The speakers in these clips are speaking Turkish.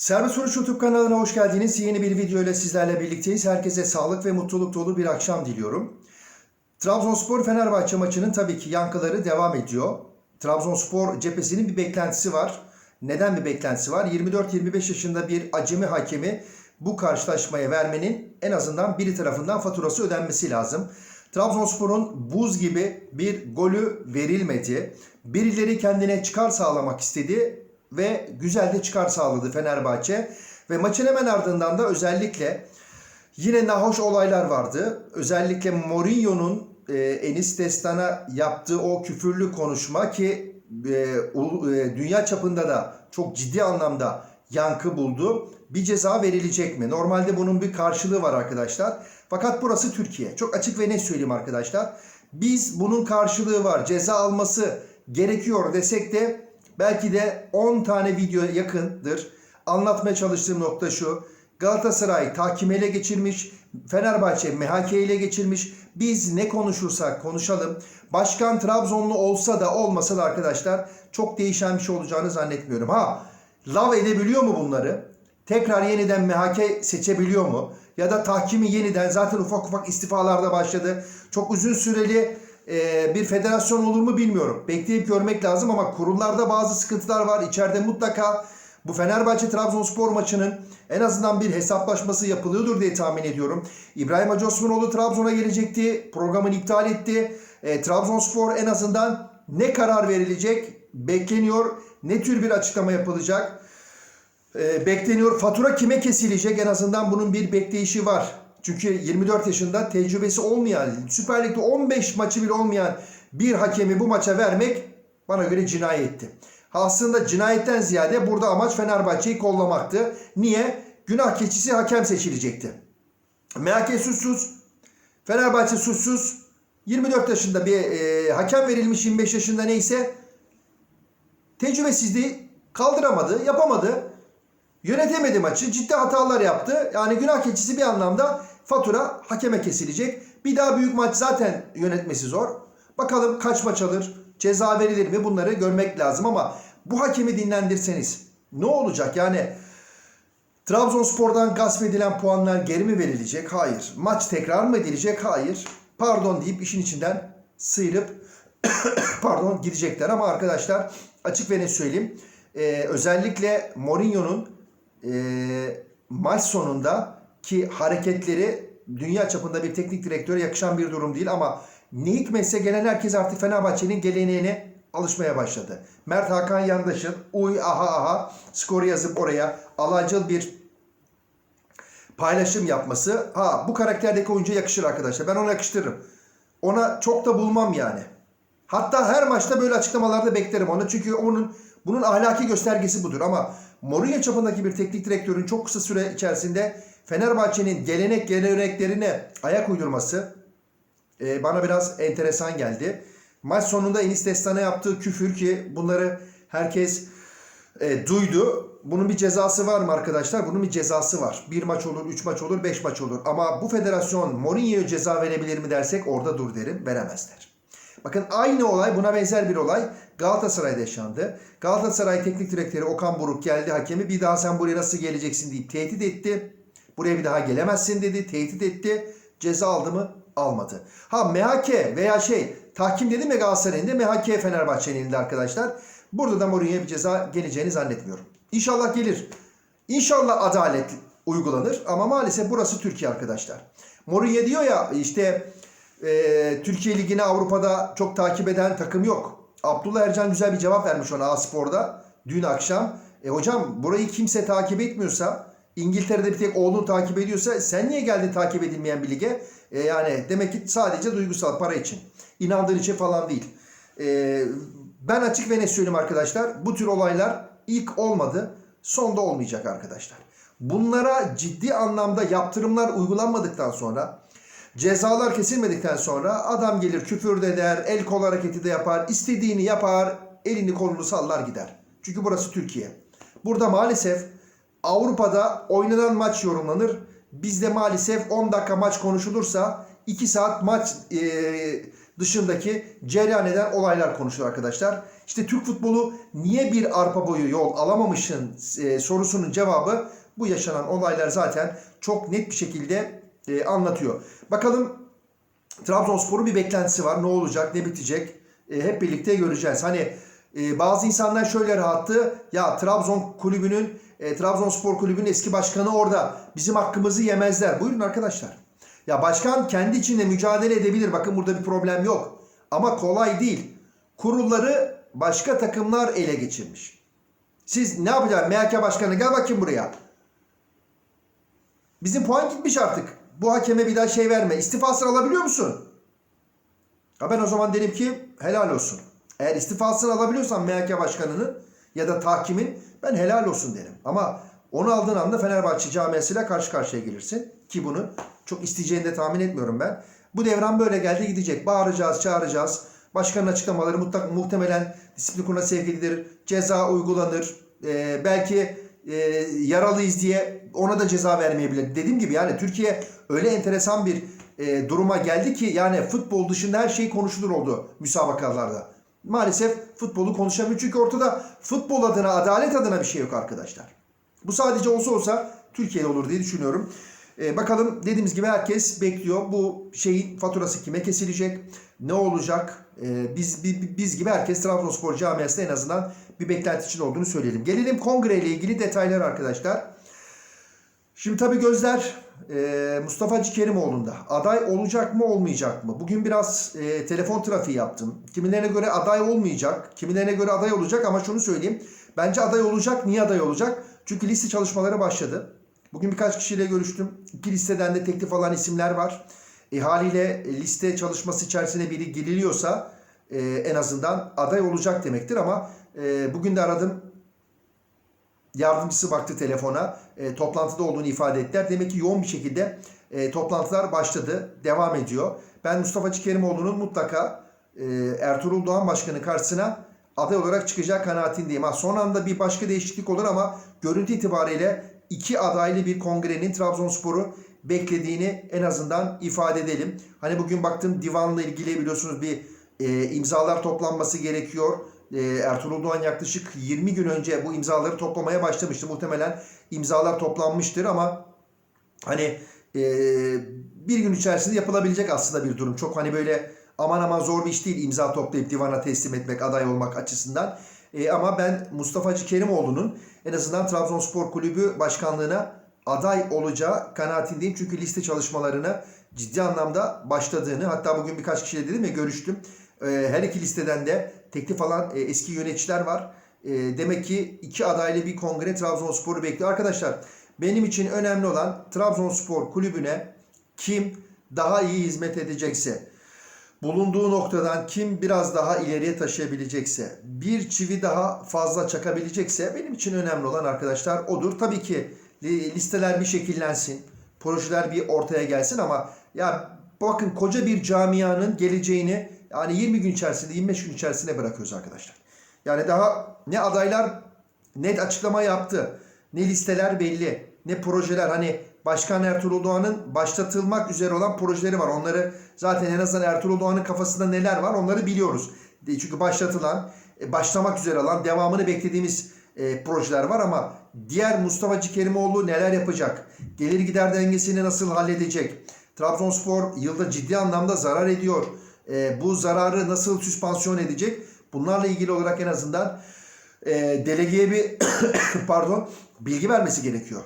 Serbest Vuruş YouTube kanalına hoş geldiniz. Yeni bir video ile sizlerle birlikteyiz. Herkese sağlık ve mutluluk dolu bir akşam diliyorum. Trabzonspor Fenerbahçe maçının tabii ki yankıları devam ediyor. Trabzonspor cephesinin bir beklentisi var. Neden bir beklentisi var? 24-25 yaşında bir acemi hakemi bu karşılaşmaya vermenin en azından biri tarafından faturası ödenmesi lazım. Trabzonspor'un buz gibi bir golü verilmedi. Birileri kendine çıkar sağlamak istedi ve güzel de çıkar sağladı Fenerbahçe. Ve maçın hemen ardından da özellikle yine nahoş olaylar vardı. Özellikle Mourinho'nun e, Enis Destan'a yaptığı o küfürlü konuşma ki e, ulu- e, dünya çapında da çok ciddi anlamda yankı buldu. Bir ceza verilecek mi? Normalde bunun bir karşılığı var arkadaşlar. Fakat burası Türkiye. Çok açık ve net söyleyeyim arkadaşlar. Biz bunun karşılığı var. Ceza alması gerekiyor desek de belki de 10 tane video yakındır. Anlatmaya çalıştığım nokta şu. Galatasaray tahkim ele geçirmiş. Fenerbahçe MHK ile geçirmiş. Biz ne konuşursak konuşalım. Başkan Trabzonlu olsa da olmasa da arkadaşlar çok değişen bir şey olacağını zannetmiyorum. Ha lav edebiliyor mu bunları? Tekrar yeniden MHK seçebiliyor mu? Ya da tahkimi yeniden zaten ufak ufak istifalarda başladı. Çok uzun süreli e, bir federasyon olur mu bilmiyorum. Bekleyip görmek lazım ama kurullarda bazı sıkıntılar var. İçeride mutlaka bu Fenerbahçe Trabzonspor maçının en azından bir hesaplaşması yapılıyordur diye tahmin ediyorum. İbrahim Hacı Osmanoğlu Trabzon'a gelecekti. Programını iptal etti. E, Trabzonspor en azından ne karar verilecek bekleniyor. Ne tür bir açıklama yapılacak? E, bekleniyor. Fatura kime kesilecek? En azından bunun bir bekleyişi var. Çünkü 24 yaşında tecrübesi olmayan, Süper Lig'de 15 maçı bile olmayan bir hakemi bu maça vermek bana göre cinayetti. Aslında cinayetten ziyade burada amaç Fenerbahçe'yi kollamaktı. Niye? Günah keçisi hakem seçilecekti. MHK suçsuz, Fenerbahçe suçsuz. 24 yaşında bir e, hakem verilmiş 25 yaşında neyse tecrübesizliği kaldıramadı, yapamadı. Yönetemedi maçı. Ciddi hatalar yaptı. Yani günah keçisi bir anlamda fatura hakeme kesilecek. Bir daha büyük maç zaten yönetmesi zor. Bakalım kaç maç alır, ceza verilir mi bunları görmek lazım ama bu hakemi dinlendirseniz ne olacak? Yani Trabzonspor'dan gasp edilen puanlar geri mi verilecek? Hayır. Maç tekrar mı edilecek? Hayır. Pardon deyip işin içinden sıyrıp pardon gidecekler ama arkadaşlar açık ve net söyleyeyim. Ee, özellikle Mourinho'nun e, maç sonunda ki hareketleri dünya çapında bir teknik direktöre yakışan bir durum değil ama ne hikmetse gelen herkes artık Fenerbahçe'nin geleneğine alışmaya başladı. Mert Hakan Yandaş'ın uy aha aha skoru yazıp oraya alacıl bir paylaşım yapması ha bu karakterdeki oyuncuya yakışır arkadaşlar. Ben ona yakıştırırım. Ona çok da bulmam yani. Hatta her maçta böyle açıklamalarda beklerim onu. Çünkü onun bunun ahlaki göstergesi budur. Ama Mourinho çapındaki bir teknik direktörün çok kısa süre içerisinde Fenerbahçe'nin gelenek geleneklerine ayak uydurması e, bana biraz enteresan geldi. Maç sonunda Enis Destan'a yaptığı küfür ki bunları herkes e, duydu. Bunun bir cezası var mı arkadaşlar? Bunun bir cezası var. Bir maç olur, üç maç olur, beş maç olur. Ama bu federasyon Mourinho'ya ceza verebilir mi dersek orada dur derim. Veremezler. Bakın aynı olay buna benzer bir olay Galatasaray'da yaşandı. Galatasaray teknik direktörü Okan Buruk geldi hakemi bir daha sen buraya nasıl geleceksin deyip tehdit etti. Buraya bir daha gelemezsin dedi. Tehdit etti. Ceza aldı mı? Almadı. Ha MHK veya şey tahkim dedim ya Galatasaray'ın da MHK Fenerbahçe'nin elinde arkadaşlar. Burada da Mourinho'ya bir ceza geleceğini zannetmiyorum. İnşallah gelir. İnşallah adalet uygulanır ama maalesef burası Türkiye arkadaşlar. Mourinho diyor ya işte e, Türkiye Ligi'ni Avrupa'da çok takip eden takım yok. Abdullah Ercan güzel bir cevap vermiş ona A-Spor'da dün akşam. E hocam burayı kimse takip etmiyorsa İngiltere'de bir tek oğlun takip ediyorsa sen niye geldin takip edilmeyen bir lige? E, yani demek ki sadece duygusal para için. İnandığın için falan değil. E, ben açık ve net söyleyeyim arkadaşlar. Bu tür olaylar ilk olmadı. Sonda olmayacak arkadaşlar. Bunlara ciddi anlamda yaptırımlar uygulanmadıktan sonra cezalar kesilmedikten sonra adam gelir küfür de eder, el kol hareketi de yapar, istediğini yapar, elini kolunu sallar gider. Çünkü burası Türkiye. Burada maalesef Avrupa'da oynanan maç yorumlanır. Bizde maalesef 10 dakika maç konuşulursa 2 saat maç e, dışındaki cereyan eden olaylar konuşulur arkadaşlar. İşte Türk futbolu niye bir arpa boyu yol alamamışın e, sorusunun cevabı bu yaşanan olaylar zaten çok net bir şekilde e, anlatıyor. Bakalım Trabzonspor'un bir beklentisi var. Ne olacak, ne bitecek? E, hep birlikte göreceğiz. Hani e, bazı insanlar şöyle rahattı. Ya Trabzon kulübünün, e, Trabzonspor kulübünün eski başkanı orada. Bizim hakkımızı yemezler. Buyurun arkadaşlar. Ya başkan kendi içinde mücadele edebilir. Bakın burada bir problem yok. Ama kolay değil. Kurulları başka takımlar ele geçirmiş. Siz ne yapacaksınız? MHK başkanı gel bakayım buraya. Bizim puan gitmiş artık. Bu hakeme bir daha şey verme. İstifasını alabiliyor musun? Ha ben o zaman derim ki helal olsun. Eğer istifasını alabiliyorsan MHK başkanının ya da tahkimin ben helal olsun derim. Ama onu aldığın anda Fenerbahçe camiasıyla karşı karşıya gelirsin. Ki bunu çok isteyeceğini de tahmin etmiyorum ben. Bu devran böyle geldi gidecek. Bağıracağız, çağıracağız. Başkanın açıklamaları mutlak, muhtemelen disiplin kuruluna sevk edilir. Ceza uygulanır. Ee, belki e, yaralıyız diye ona da ceza vermeyebilir. Dediğim gibi yani Türkiye öyle enteresan bir e, duruma geldi ki yani futbol dışında her şey konuşulur oldu müsabakalarda. Maalesef futbolu konuşamıyor çünkü ortada futbol adına, adalet adına bir şey yok arkadaşlar. Bu sadece olsa olsa Türkiye'de olur diye düşünüyorum. Ee, bakalım dediğimiz gibi herkes bekliyor. Bu şeyin faturası kime kesilecek? Ne olacak? Ee, biz bi- biz gibi herkes Trabzonspor camiasında en azından bir beklenti için olduğunu söyleyelim. Gelelim kongre ile ilgili detaylar arkadaşlar. Şimdi tabii gözler e, Mustafa Hacı Kerimoğlu'nda. Aday olacak mı olmayacak mı? Bugün biraz e, telefon trafiği yaptım. Kimilerine göre aday olmayacak, kimilerine göre aday olacak ama şunu söyleyeyim. Bence aday olacak. Niye aday olacak? Çünkü liste çalışmaları başladı. Bugün birkaç kişiyle görüştüm. İki listeden de teklif alan isimler var. E, haliyle liste çalışması içerisine biri giriliyorsa e, en azından aday olacak demektir ama e, bugün de aradım yardımcısı baktı telefona. E, toplantıda olduğunu ifade ettiler. Demek ki yoğun bir şekilde e, toplantılar başladı. Devam ediyor. Ben Mustafa Kerimoğlu'nun mutlaka e, Ertuğrul Doğan Başkanı karşısına aday olarak çıkacağı kanaatindeyim. Ha, son anda bir başka değişiklik olur ama görüntü itibariyle iki adaylı bir kongrenin Trabzonspor'u beklediğini en azından ifade edelim. Hani bugün baktım divanla ilgili biliyorsunuz bir e, imzalar toplanması gerekiyor. E, Ertuğrul Doğan yaklaşık 20 gün önce bu imzaları toplamaya başlamıştı. Muhtemelen imzalar toplanmıştır ama hani e, bir gün içerisinde yapılabilecek aslında bir durum. Çok hani böyle aman aman zor bir iş değil imza toplayıp divana teslim etmek, aday olmak açısından. E, ama ben Mustafa Kerimoğlu'nun en azından Trabzonspor Kulübü başkanlığına aday olacağı kanaatindeyim. Çünkü liste çalışmalarına ciddi anlamda başladığını hatta bugün birkaç kişiyle dedim ya görüştüm. E, her iki listeden de teklif alan e, eski yöneticiler var. E, demek ki iki adaylı bir kongre Trabzonspor'u bekliyor. Arkadaşlar benim için önemli olan Trabzonspor kulübüne kim daha iyi hizmet edecekse, bulunduğu noktadan kim biraz daha ileriye taşıyabilecekse, bir çivi daha fazla çakabilecekse benim için önemli olan arkadaşlar odur. Tabii ki li- listeler bir şekillensin, projeler bir ortaya gelsin ama ya bakın koca bir camianın geleceğini yani 20 gün içerisinde, 25 gün içerisinde bırakıyoruz arkadaşlar. Yani daha ne adaylar net açıklama yaptı, ne listeler belli, ne projeler hani Başkan Ertuğrul Doğan'ın başlatılmak üzere olan projeleri var. Onları zaten en azından Ertuğrul Doğan'ın kafasında neler var onları biliyoruz. Çünkü başlatılan, e, başlamak üzere olan, devamını beklediğimiz e, projeler var ama diğer Mustafa Kerimoğlu neler yapacak? Gelir gider dengesini nasıl halledecek? Trabzonspor yılda ciddi anlamda zarar ediyor. E, bu zararı nasıl süspansiyon edecek? Bunlarla ilgili olarak en azından e, delegeye bir pardon bilgi vermesi gerekiyor.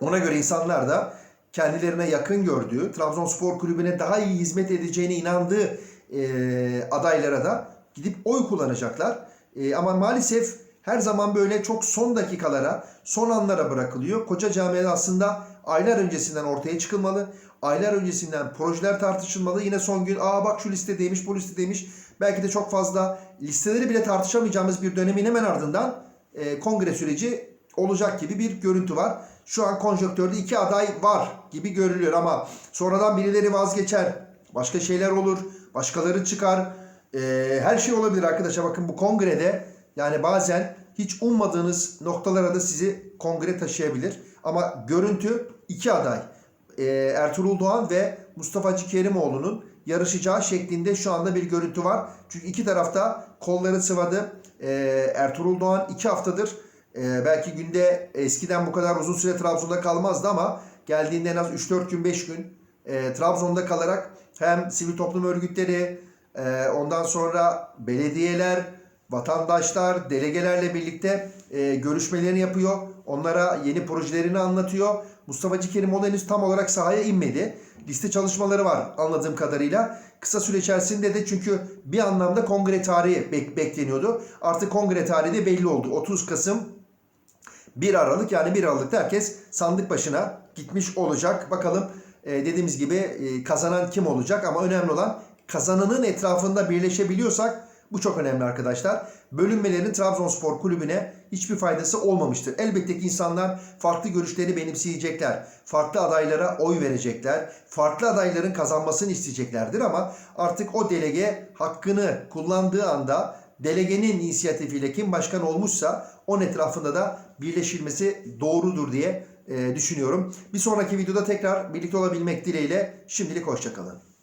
Ona göre insanlar da kendilerine yakın gördüğü, Trabzonspor kulübüne daha iyi hizmet edeceğine inandığı e, adaylara da gidip oy kullanacaklar. E, ama maalesef her zaman böyle çok son dakikalara, son anlara bırakılıyor. Koca camiada aslında aylar öncesinden ortaya çıkılmalı. Aylar öncesinden projeler tartışılmalı. Yine son gün aa bak şu listedeymiş, bu listedeymiş. Belki de çok fazla listeleri bile tartışamayacağımız bir dönemin hemen ardından e, kongre süreci olacak gibi bir görüntü var. Şu an konjonktörde iki aday var gibi görülüyor ama sonradan birileri vazgeçer. Başka şeyler olur. Başkaları çıkar. Ee, her şey olabilir arkadaşlar. Bakın bu kongrede yani bazen hiç ummadığınız noktalara da sizi kongre taşıyabilir. Ama görüntü iki aday. Ee, Ertuğrul Doğan ve Mustafa Hacı Kerimoğlu'nun yarışacağı şeklinde şu anda bir görüntü var. Çünkü iki tarafta kolları sıvadı. Ee, Ertuğrul Doğan iki haftadır e, belki günde eskiden bu kadar uzun süre Trabzon'da kalmazdı ama geldiğinde en az 3-4 gün 5 gün e, Trabzon'da kalarak hem sivil toplum örgütleri e, ondan sonra belediyeler, vatandaşlar, delegelerle birlikte e, görüşmelerini yapıyor. Onlara yeni projelerini anlatıyor. Mustafa Cikerimoğlu henüz tam olarak sahaya inmedi. Liste çalışmaları var anladığım kadarıyla. Kısa süre içerisinde de çünkü bir anlamda kongre tarihi bek- bekleniyordu. Artık kongre tarihi de belli oldu. 30 Kasım 1 Aralık yani 1 Aralık'ta herkes sandık başına gitmiş olacak. Bakalım e, dediğimiz gibi e, kazanan kim olacak ama önemli olan kazananın etrafında birleşebiliyorsak bu çok önemli arkadaşlar. Bölünmelerin Trabzonspor kulübüne hiçbir faydası olmamıştır. Elbette ki insanlar farklı görüşleri benimseyecekler. Farklı adaylara oy verecekler. Farklı adayların kazanmasını isteyeceklerdir ama artık o delege hakkını kullandığı anda delegenin inisiyatifiyle kim başkan olmuşsa onun etrafında da birleşilmesi doğrudur diye e, düşünüyorum. Bir sonraki videoda tekrar birlikte olabilmek dileğiyle şimdilik hoşçakalın.